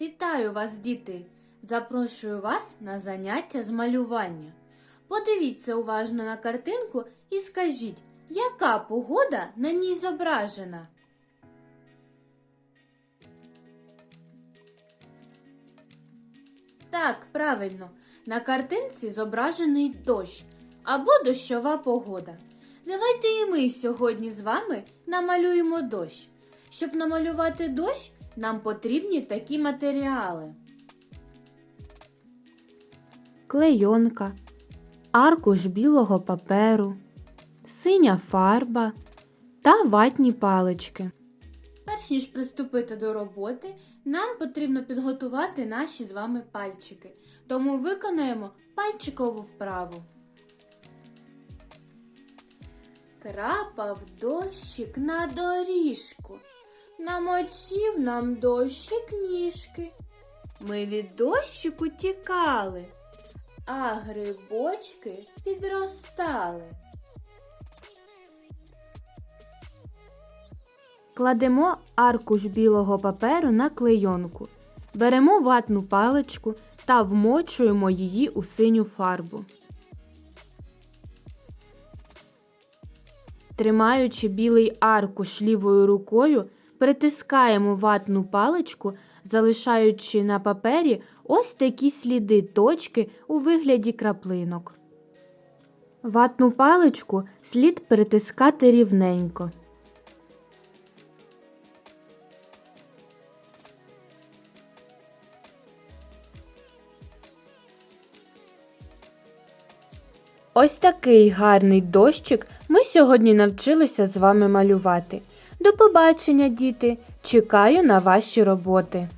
Вітаю вас, діти! Запрошую вас на заняття з малювання. Подивіться уважно на картинку і скажіть, яка погода на ній зображена? Так, правильно, на картинці зображений дощ або дощова погода. Давайте і ми сьогодні з вами намалюємо дощ. Щоб намалювати дощ, нам потрібні такі матеріали. клейонка, аркуш білого паперу, синя фарба та ватні палички. Перш ніж приступити до роботи, нам потрібно підготувати наші з вами пальчики. Тому виконаємо пальчикову вправу. Крапав дощик на доріжку, намочив нам дощик ніжки. Ми від дощику тікали, а грибочки підростали. Кладемо аркуш білого паперу на клейонку. Беремо ватну паличку та вмочуємо її у синю фарбу. Тримаючи білий аркуш лівою рукою, притискаємо ватну паличку, залишаючи на папері ось такі сліди точки у вигляді краплинок. Ватну паличку слід притискати рівненько. Ось такий гарний дощик ми сьогодні навчилися з вами малювати. До побачення, діти! Чекаю на ваші роботи.